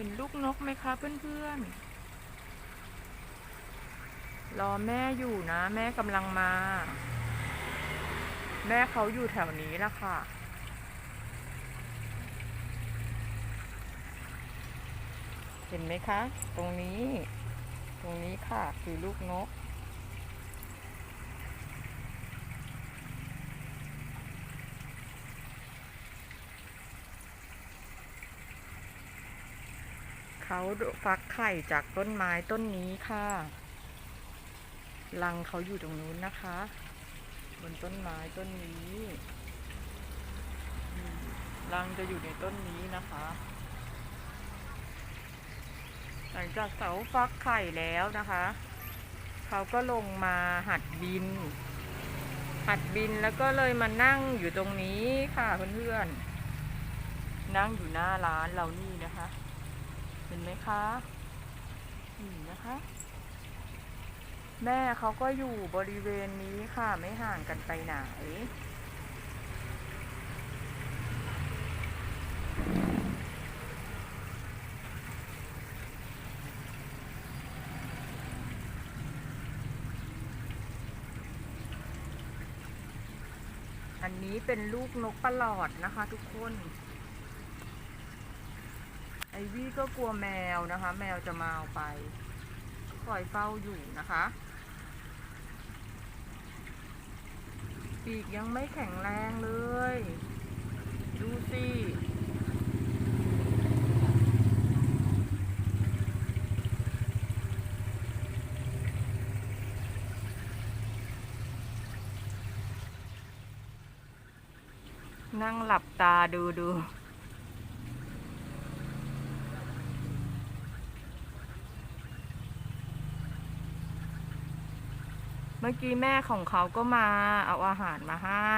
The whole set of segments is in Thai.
เห็นลูกนกไหมคะเพื่อนๆ รอแม่อยู่นะ แม่กำลังมา แม่เขาอยู่แถวนี้ละค่ะเห็นไหมคะ ตรงนี้ ตรงนี้ค่ะ คือลูกนก เขาฟักไข่จากต้นไม้ต้นนี้ค่ะ รังเขาอยู่ตรงนู้นนะคะ บนต้นไม้ต้นนี้รังจะอยู่ในต้นนี้นะคะ หลังจากเสาฟักไข่แล้วนะคะ เขาก็ลงมาหัดบิน หัดบินแล้วก็เลยมานั่งอยู่ตรงนี้ค่ะเพื่อนๆ นั่งอยู่หน้าร้านเรานี่นะคะ ไหมคะนี่นะคะ แม่เขาก็อยู่บริเวณนี้ค่ะไม่ห่างกันไปไหน อันนี้เป็นลูกนกประหลอดนะคะทุกคน วี่ก็กลัวแมวนะคะ แมวจะมาเอาไปคอยเฝ้าอยู่นะคะ ปีกยังไม่แข็งแรงเลย ดูสินั่งหลับตาดูดู มื่อกี้แม่ของเขาก็มา เอาอาหารมาให้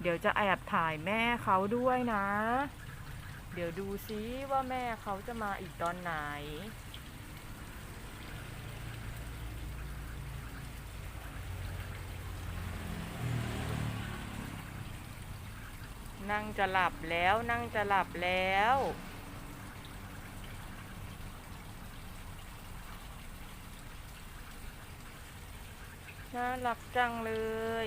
เดี๋ยวจะแอบถ่ายแม่เขาด้วยนะ เดี๋ยวดูซิว่าแม่เขาจะมาอีกตอนไหน นั่งจะหลับแล้วนั่งจะหลับแล้ว น่ารักจังเลย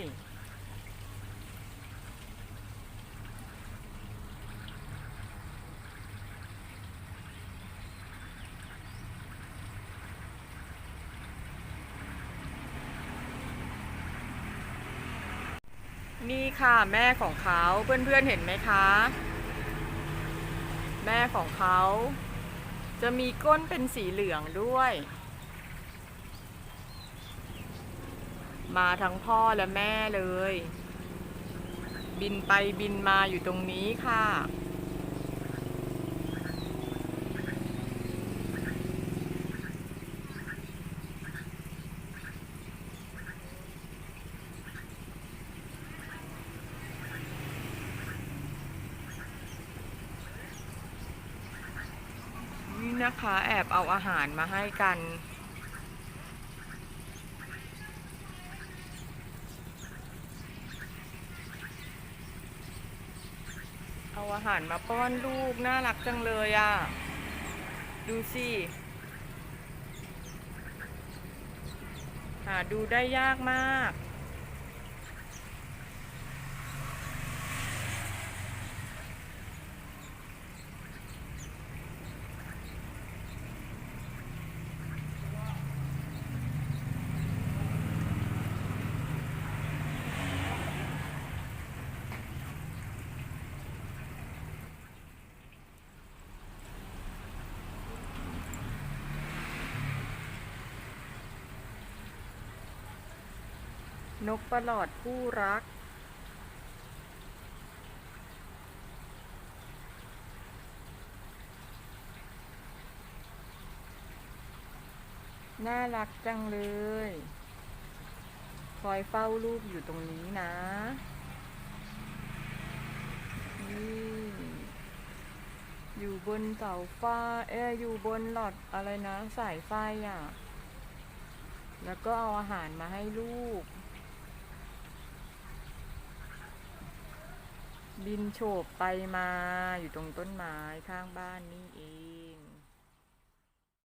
นี่ค่ะแม่ของเขาเพื่อนๆเห็นไหมคะ แม่ของเขา จะมีก้นเป็นสีเหลืองด้วย มาทั้งพ่อและแม่เลย บินไปบินมาอยู่ตรงนี้ค่ะ นี่นะคะ แอบเอาอาหารมาให้กัน เอาอาหารมาป้อนลูก น่ารักจังเลยอะ ดูสิ หาดูได้ยากมาก นกประหลอดผู้รัก น่ารักจังเลย คอยเฝ้าลูกอยู่ตรงนี้นะนี่อยู่บนเสาไฟเอ้ยอยู่บนหลอดอะไรนะ สายไฟอะ แล้วก็เอาอาหารมาให้ลูก บินโฉบไปมาอยู่ตรงต้นไม้ข้างบ้านนี่เอง